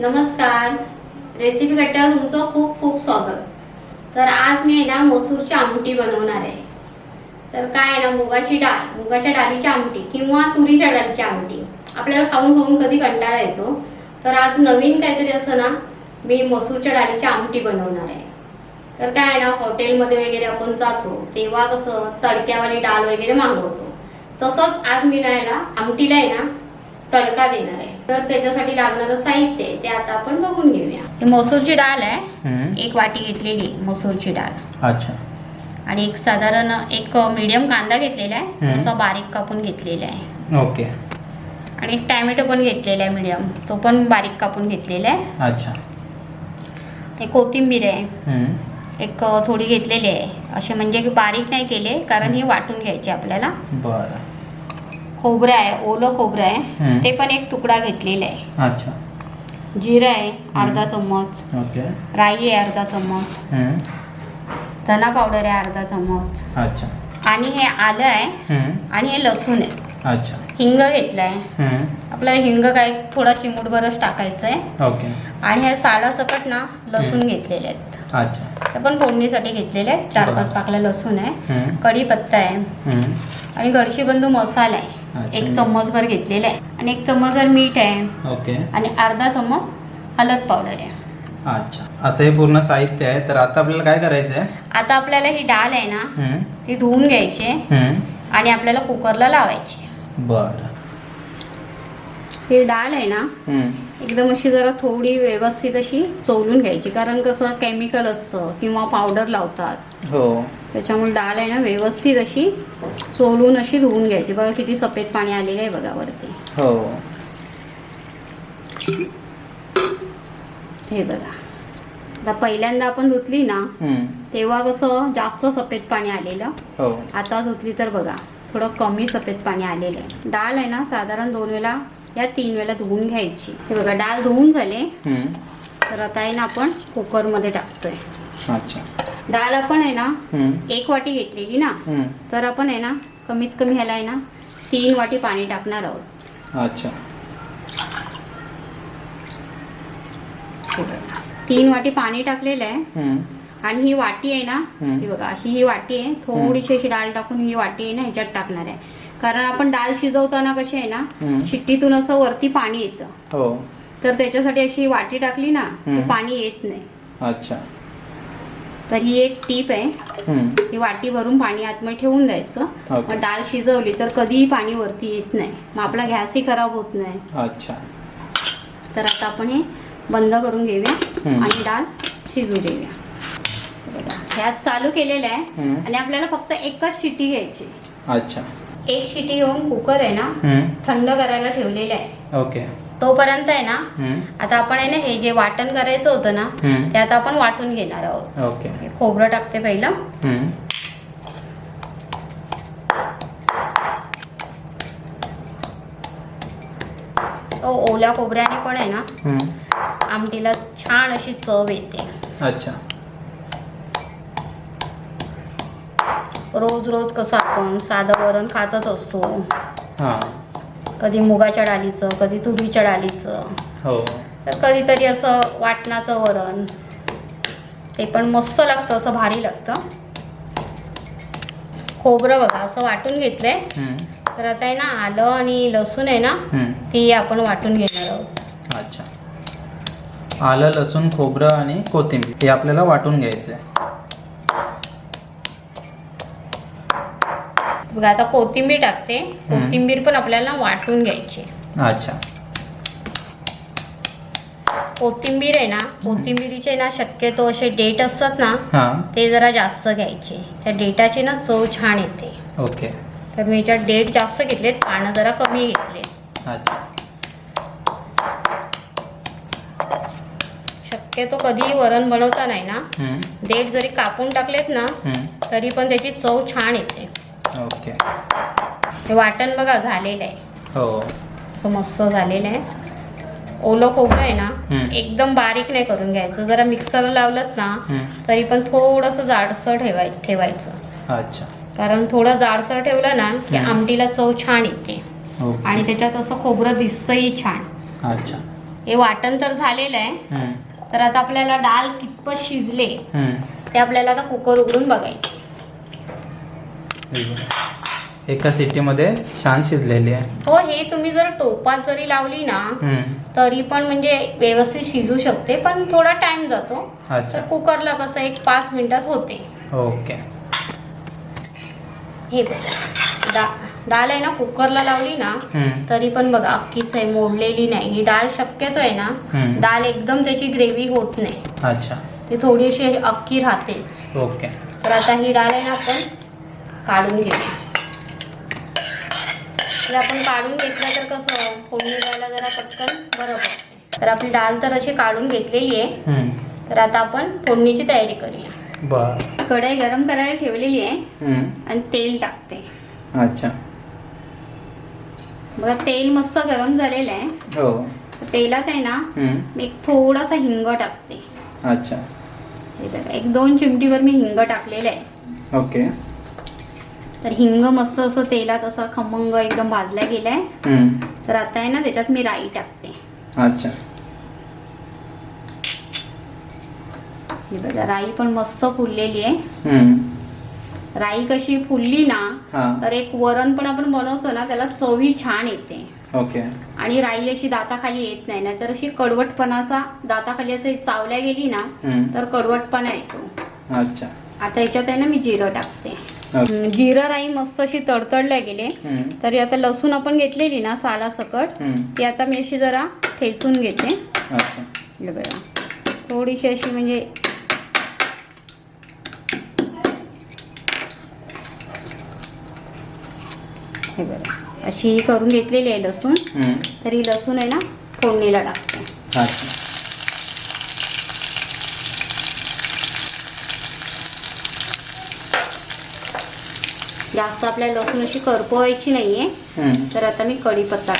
नमस्कार. रेसिपी कट्ट्यावर तुमचं खूप खूप स्वागत. तर आज मी आहे ना मसूरची आमटी बनवणार आहे. तर काय आहे ना मुगाची डाळ मुगाच्या डाळीची आमटी किंवा तुरीच्या डाळीची आमटी. आपल्याला खाऊन खाऊन कधी कंटाळा येतो. तर आज नवीन काहीतरी असं ना मी मसूरच्या डाळीची आमटी बनवणार आहे. तर काय आहे ना हॉटेलमध्ये वगैरे आपण जातो तेव्हा कसं तडक्यावाली डाळ वगैरे मागवतो. तसंच आज मी ना आमटीला आहे ना तडका देणार आहे. तर त्याच्यासाठी लागणारं साहित्य आहे ते आता आपण बघून घेऊया. ही मसूरची डाळ आहे. एक वाटी घेतलेली मसूरची डाळ. अच्छा. आणि एक साधारण एक मीडियम कांदा घेतलेला आहे. हम्म. तसा बारीक कापून घेतलेला आहे. ओके. आणि एक टॅमॅटो पण घेतलेला आहे मीडियम तो पण बारीक कापून घेतलेला आहे. अच्छा. एक कोथिंबीर आहे. हम्म. एक थोडी घेतलेली आहे. असे म्हणजे बारीक नाही केले कारण ही वाटून घ्यायची आपल्याला. बरं. खोबरं आहे ओलं खोबरं आहे. ते पण एक तुकडा घेतलेला आहे. अच्छा. जिरं आहे अर्धा चम्मच. ओके. राई आहे अर्धा चम्मच. धना पावडर आहे अर्धा चम्मच. अच्छा. आणि हे आलं आहे. आणि हे लसूण आहे. अच्छा. हिंग घेतलं आहे. आपल्याला हिंग काय थोडा चिमूटभरच टाकायचं आहे. ओके. आणि हे सालासकट ना लसूण घेतलेले आहेत. अच्छा. ते पण फोडणीसाठी घेतलेले आहेत. चार पाच. पाकला लसूण आहे. कढीपत्ता आहे. आणि गडशी बंधू मसाला आहे. एक चम्मचभर घेतलेला आहे आणि एक चम्मचभर मीठ आहे. ओके. आणि अर्धा चम्मच हळद पावडर आहे. अच्छा. असं हे पूर्ण साहित्य आहे. तर आता आपल्याला काय करायचं आहे? आता आपल्याला ही डाळ आहे ना. ती धुवून घ्यायची. आणि आपल्याला कुकरला लावायची. बरं. ही डाळ आहे ना. एकदम अशी जरा थोडी व्यवस्थित अशी चोलून घ्यायची. कारण कसं केमिकल असतं किंवा पावडर लावतात. हो. त्याच्यामुळे डाळ आहे ना व्यवस्थित अशी चोलून अशी धुवून घ्यायची. बघा किती सफेद पाणी आलेलं आहे बघा वरती. हो. हे बघा. आता पहिल्यांदा आपण धुतली ना. तेव्हा कसं जास्त सफेद पाणी आलेलं. हो. आता धुतली तर बघा थोडं कमी सफेद पाणी आलेलं आहे. डाळ आहे ना साधारण दोन वेळा या तीन वेळा धुवून घ्यायची. हे बघा डाळ धुवून झाले. तर आता आहे ना आपण कुकरमध्ये टाकतोय. अच्छा. डाळ आपण आहे ना. एक वाटी घेतलेली ना. तर आपण आहे ना कमीत कमी ह्याला आहे ना तीन वाटी पाणी टाकणार आहोत अच्छा. तीन वाटी पाणी टाकलेलं आहे. आणि ही वाटी आहे ना. ही बघा ही ही वाटी आहे थोडीशी अशी डाळ टाकून ही वाटी आहे ना ह्याच्यात टाकणार आहे कारण आपण डाळ शिजवताना कशी आहे ना. शिट्टीतून असं वरती पाणी येतं हो तर त्याच्यासाठी अशी वाटी टाकली ना पाणी येत नाही अच्छा तर ही एक टीप आहे. ही वाटी भरून पाणी आतमध्ये ठेवून द्यायचं. मग डाळ शिजवली तर कधीही पाणी वरती येत नाही मग आपला गॅसही खराब होत नाही अच्छा तर आता आपण हे बंद करून घेऊया. आणि डाळ शिजू देऊया ह्यात चालू केलेलं आहे. आणि आपल्याला फक्त एकच शिटी घ्यायची अच्छा एक शिटी घेऊन कुकर आहे ना. थंड करायला ठेवलेलं आहे ओके तोपर्यंत आहे ना. आता आपण आहे ना हे जे वाटण करायचं होतं ना. ते आता आपण वाटून घेणार आहोत ओके खोबरं टाकते पहिलं. तो ओल्या खोबऱ्याने पण आहे ना. आमटीला छान अशी चव येते अच्छा रोज रोज कसं आपण साधं वरण खातच असतो हां कधी मुगाच्या डाळीचं कधी तुरीच्या डाळीचं. हो. तर कधीतरी असं वाटणाचं वरण. ते पण मस्त लागतं असं भारी लागतं. खोबरं बघा असं वाटून घेतलंय. तर आता आहे ना आलं आणि लसूण आहे ना. ती आपण वाटून घेणार आहोत. अच्छा. आलं लसूण खोबरं आणि कोथिंबीर हे आपल्याला वाटून घ्यायचं आहे बघा आता कोथिंबीर टाकते. कोथिंबीर पण आपल्याला वाटून घ्यायची. अच्छा. कोथिंबीर आहे ना कोथिंबीरीचे ना शक्यतो असे डेट असतात ना ते जरा जास्त घ्यायचे. त्या डेटाची ना चव छान येते. ओके. तर मी याच्यात डेट जास्त घेतलेत पानं जरा कमी घेतले अच्छा. शक्यतो कधीही वरण बनवता नाही ना. डेट जरी कापून टाकलेत ना. तरी पण त्याची चव छान येते. ओके. हे वाटण बघा झालेलं आहे. हो. असं मस्त झालेलं आहे. ओलं खोबरं आहे ना. एकदम बारीक नाही करून घ्यायचं. जरा मिक्सरला लावलं ना. तरी पण थोडंसं जाडसर ठेवाय ठेवायचं. अच्छा. कारण थोडं जाडसर ठेवलं ना की. आमटीला चव छान येते. आणि त्याच्यात असं खोबरं दिसतंही छान. अच्छा. हे वाटण तर झालेलं आहे. तर आता आपल्याला डाळ कितपत शिजले. ते आपल्याला आता कुकर उघडून बघायचे. बघ. एका सिटीमध्ये छान शिजलेली आहे. हो हे तुम्ही जर टोपात जरी लावली ना हम्म, तरी पण म्हणजे व्यवस्थित शिजू शकते पण थोडा टाइम जातो. अच्छा. तर कुकरला कसं एक पाच मिनिटात होते. ओके. हे बघा. डा डाळ आहे ना कुकरला लावली ना हम्म, तरी पण बघा अख्खीच आहे मोडलेली नाही. ही डाळ शक्यतो आहे ना हम्म. डाळ एकदम त्याची ग्रेव्ही होत नाही. अच्छा. ती थोडीशी अख्खी राहतेच. ओके. तर आता ही डाळ आहे ना आपण काढून हे आपण काढून घेतलं तर कसं फोडणी द्यायला जरा पटकन बरं पडते. तर आपली डाळ तर अशी काढून घेतलेली आहे. तर आता आपण फोडणीची तयारी करूया. कढई गरम करायला ठेवलेली आहे. आणि तेल टाकते. अच्छा. बघा तेल मस्त गरम झालेलं आहे. हो. तेलात आहे ना मी एक थोडासा हिंग टाकते. अच्छा. एक दोन चिमटीवर मी हिंग टाकलेलं आहे. ओके. तर हिंग मस्त असं तेलात असं खमंग एकदम भाजला गेलाय. तर आता आहे ना त्याच्यात मी राई टाकते. अच्छा. बघा राई पण मस्त फुललेली आहे. राई कशी फुलली ना तर एक वरण पण आपण बनवतो ना त्याला चवी छान येते. ओके. आणि राई अशी दाताखाली येत नाही ना तर अशी कडवटपणाचा दाताखाली असे चावल्या गेली ना तर कडवटपणा येतो. अच्छा. आता याच्यात आहे ना मी जिरं टाकते. जिरं राई मस्त अशी तडतडल्या गेले. तरी आता लसूण आपण घेतलेली ना साला सकट ती आता मी अशी जरा ठेचून घेते. हे बघा. थोडीशी अशी म्हणजे हे बघा. अशी करून घेतलेली आहे लसूण. तरी लसूण आहे ना फोडणीला टाकते. जास्त आपल्याला लसूण अशी करपवायची नाहीये तर आता मी कढीपत्ता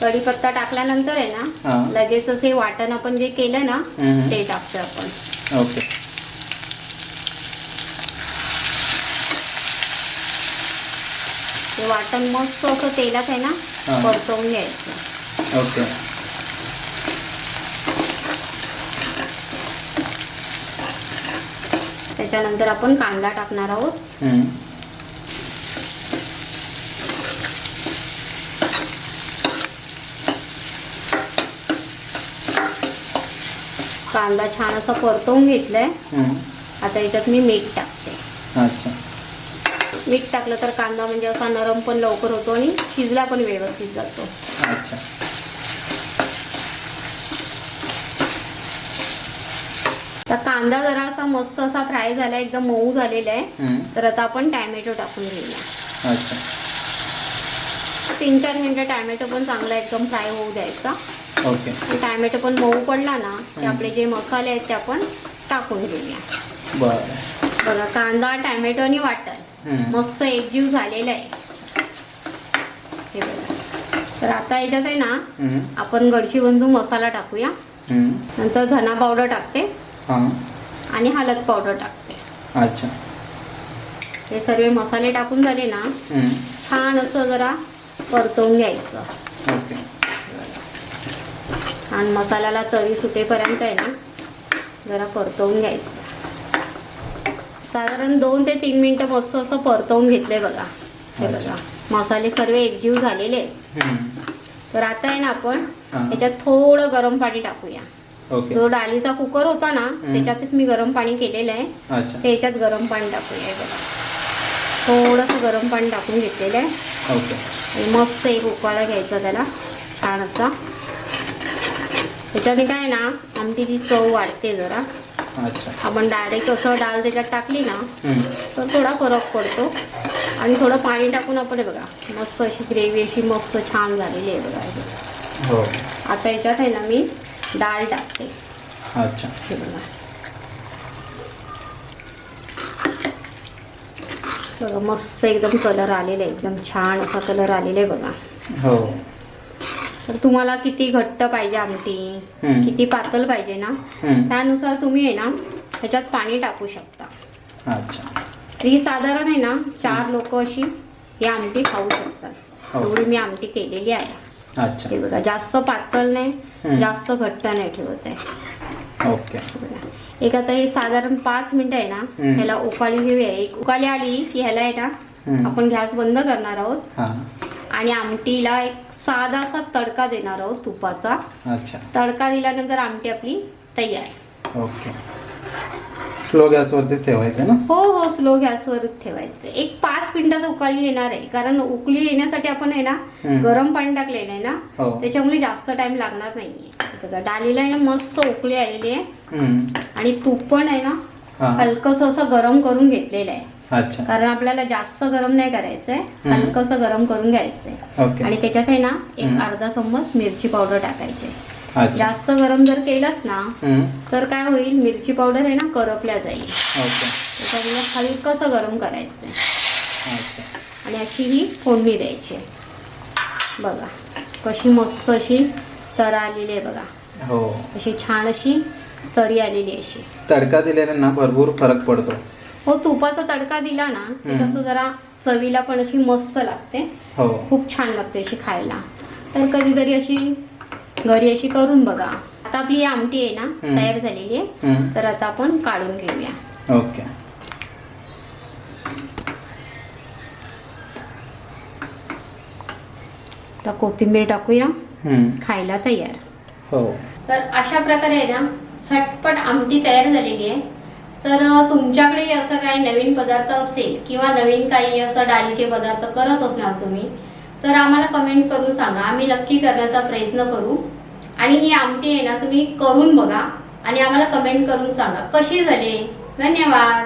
कढीपत्ता टाकल्यानंतर आहे ना. लगेचच हे वाटण आपण जे केलं ना. ते टाकतो आपण ओके ते वाटण मस्त असं तेलात आहे ना. परतवून घ्यायचं ओके त्याच्यानंतर आपण कांदा टाकणार आहोत. कांदा छान असा परतवून घेतलाय. आता याच्यात मी मीठ टाकते. मीठ टाकलं तर कांदा म्हणजे असा नरम पण लवकर होतो आणि शिजला पण व्यवस्थित जातो. तर कांदा जरा असा मस्त असा फ्राय झाला एकदम मऊ झालेला आहे. तर आता आपण टॅमॅटो टाकून घेऊया. अच्छा. तीन चार मिनिटं टॅमॅटो पण चांगला एकदम फ्राय होऊ द्यायचा. ओके. टॅमॅटो पण मऊ पडला ना ते हम्म. आपले जे मसाले आहेत ते आपण टाकून घेऊया. बरं. बघा कांदा टॅमॅटो आणि वाटण. मस्त एकजीव झालेलं आहे. हे बघा. तर आता याच्यात आहे ना आपण गडशी बंधू मसाला टाकूया. नंतर धना पावडर टाकते. हां. आणि हळद पावडर टाकते. अच्छा. हे सर्व मसाले टाकून झाले ना छान असं जरा परतवून घ्यायचं. ओके. छान मसाल्याला तरी सुटेपर्यंत आहे ना जरा परतवून घ्यायचं. साधारण दोन ते तीन मिनटं मस्त असं परतवून घेतलंय बघा. हे. बघा. मसाले सर्व एकजीव झालेले तर आता आहे ना आपण हां. याच्यात थोडं गरम पाणी टाकूया. जो डाळीचा कुकर होता ना त्याच्यातच मी गरम पाणी केलेलं आहे. अच्छा. ते याच्यात गरम पाणी टाकूया हे बघा. थोडंसं गरम पाणी टाकून घेतलेलं आहे. मस्त एक उकळा घ्यायचा त्याला छान असा. त्याच्याने काय ना आमटीची चव वाढते जरा. आपण डायरेक्ट असं डाळ त्याच्यात टाकली ना तर थोडा फरक पडतो. आणि थोडं पाणी टाकून आपण बघा मस्त अशी ग्रेव्ही अशी मस्त छान झालेली आहे बघा बघा. हो. आता याच्यात आहे ना मी डाळ टाकते अच्छा. हे बघा. बघा मस्त एकदम कलर आलेला आहे एकदम छान असा कलर आलेला आहे बघा. हो. तर तुम्हाला किती घट्ट पाहिजे आमटी हम्म. किती पातळ पाहिजे ना हम्म, त्यानुसार तुम्ही आहे ना ह्याच्यात पाणी टाकू शकता. अच्छा. तर ही साधारण आहे ना चार लोक अशी ही आमटी खाऊ शकतात. हो. एवढी मी आमटी केलेली आहे. अच्छा. हे बघा जास्त पातळ नाही. जास्त घट्ट नाही ठेवत आहे ओके. एक आता हे साधारण पाच मिनिटं आहे ना. ह्याला उकाळी घेऊया. एक उकाळी आली की ह्याला आहे ना. आपण गॅस बंद करणार आहोत. आणि आमटीला एक साधासा तडका देणार आहोत तुपाचा. तडका दिल्यानंतर आमटी आपली तयार. ओके. स्लो गॅसवरतीच ठेवायचं ना? हो हो स्लो गॅसवर ठेवायचं. एक पाच मिनिटात उकाळी येणार आहे. कारण उकळी येण्यासाठी आपण आहे ना. गरम पाणी टाकलेलं आहे ना हो. त्याच्यामुळे जास्त टाइम लागणार नाहीये. बघा, डालीला आहे ना मस्त उकळी आलेली आहे. हम्म. आणि तूप पण आहे ना हां. हलकस असं गरम करून घेतलेलं आहे. अच्छा. कारण आपल्याला जास्त गरम नाही करायचंय हम्म. हलकस गरम करून घ्यायचंय. ओके. आणि त्याच्यात आहे ना एक. अर्धा चम्मच मिरची पावडर टाकायची अच्छा. जास्त गरम जर केलात ना हम्म. तर काय होईल? मिरची पावडर आहे ना करपल्या जाईल. ओके. त्याच्यामुळे हलकस गरम करायचंय अच्छा. आणि अशी ही फोडणी द्यायची. बघा कशी मस्त अशी तर आलेली आहे बघा. हो. अशी छान अशी तरी आलेली आहे अशी. तडका दिल्याने ना भरपूर फरक पडतो. हो तुपाचा तडका दिला ना की हम्म. कसं जरा चवीला पण अशी मस्त लागते. हो. खूप छान लागते अशी खायला. तर कधीतरी अशी घरी अशी करून बघा. आता आपली आमटी आहे ना. तयार झालेली आहे. तर आता आपण काढून घेऊया. ओके. तर कोथिंबीर टाकूया. खायला तयार. हो. तर अशा प्रकारे आहे ना झटपट आमटी तयार झालेली आहे. तर तुमच्याकडे असं काही नवीन पदार्थ असेल किंवा नवीन काही असं डाळीचे पदार्थ करत असणार तुम्ही तर आम्हाला कमेंट करून सांगा. आम्ही नक्की करण्याचा प्रयत्न करू. आणि ही आमटी आहे ना तुम्ही करून बघा आणि आम्हाला कमेंट करून सांगा. कशी झाली? धन्यवाद.